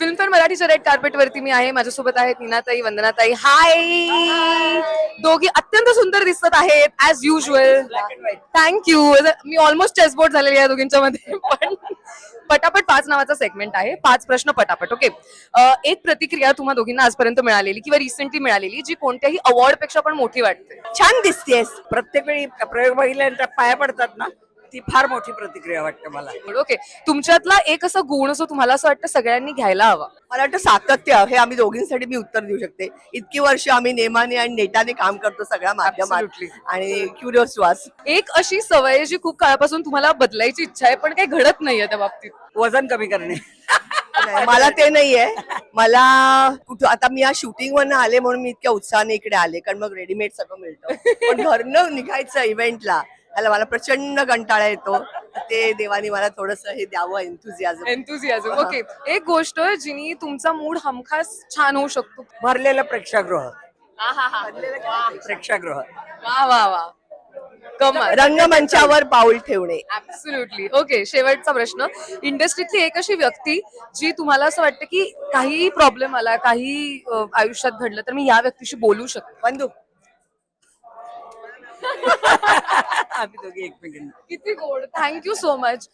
Filmfare मराठीच्या red carpet वरती मी आहे माझ्यासोबत आहेत नीनाताई वंदनाताई. हाय दोघी अत्यंत सुंदर दिसत आहेत ऍज युजल थँक्यू मी ऑलमोस्ट चेसबोर्ड झालेली आहे दोघींच्या मध्ये पण पटापट पाच नावाचा सेगमेंट आहे. पाच प्रश्न पटापट ओके एक प्रतिक्रिया तुम्हा दोघींना आजपर्यंत मिळालेली किंवा रिसेंटली मिळालेली जी कोणत्याही अवॉर्डपेक्षा पण मोठी वाटते. छान दिसतेस. प्रत्येक वेळी प्रयोग बघितल्यानंतर पाया पडतात ना? ती फार मोठी प्रतिक्रिया वाटते मला. ओके. तुमच्यातला एक असं गुण जो तुम्हाला असं वाटतं सगळ्यांनी घ्यायला हवा? मला वाटतं सातत्य हे आम्ही दोघींसाठी मी उत्तर देऊ शकते. इतकी वर्ष आम्ही नेमाने आणि नेटाने काम करतो सगळ्या माध्यमात. Absolutely. आणि क्युरियस वास एक अशी सवय आहे जी खूप काळापासून तुम्हाला बदलायची इच्छा आहे पण काही घडत नाहीये त्या बाबतीत. वजन कमी करणे. नाही, मला ते नाहीये. मला कुठं आता मी या शूटिंग वरनं आले म्हणून मी इतक्या उत्साहाने इकडे आले कारण मग रेडीमेड सगळं मिळतं. पण घरनं निघायचं इव्हेंटला त्याला मला प्रचंड कंटाळा येतो. ते देवानी मला थोडस हे द्यावं एन्थुझियाझम एन्थुझियाझम ओके एक गोष्ट जिनी तुमचा मूड हमखास छान होऊ शकतो. भरलेलं प्रेक्षागृह. प्रेक्षागृह. वा वा वा. कमाल. रंगमंचावर पाऊल ठेवणे. ऍब्सुल्युटली ओके शेवटचा प्रश्न. इंडस्ट्रीतली एक अशी व्यक्ती जी तुम्हाला असं वाटतं की काही प्रॉब्लेम आला काही अ, आयुष्यात घडलं तर मी या व्यक्तीशी बोलू शकते. बंधू. आम्ही दोघे एकमेकींना. किती गोड. Thank you so much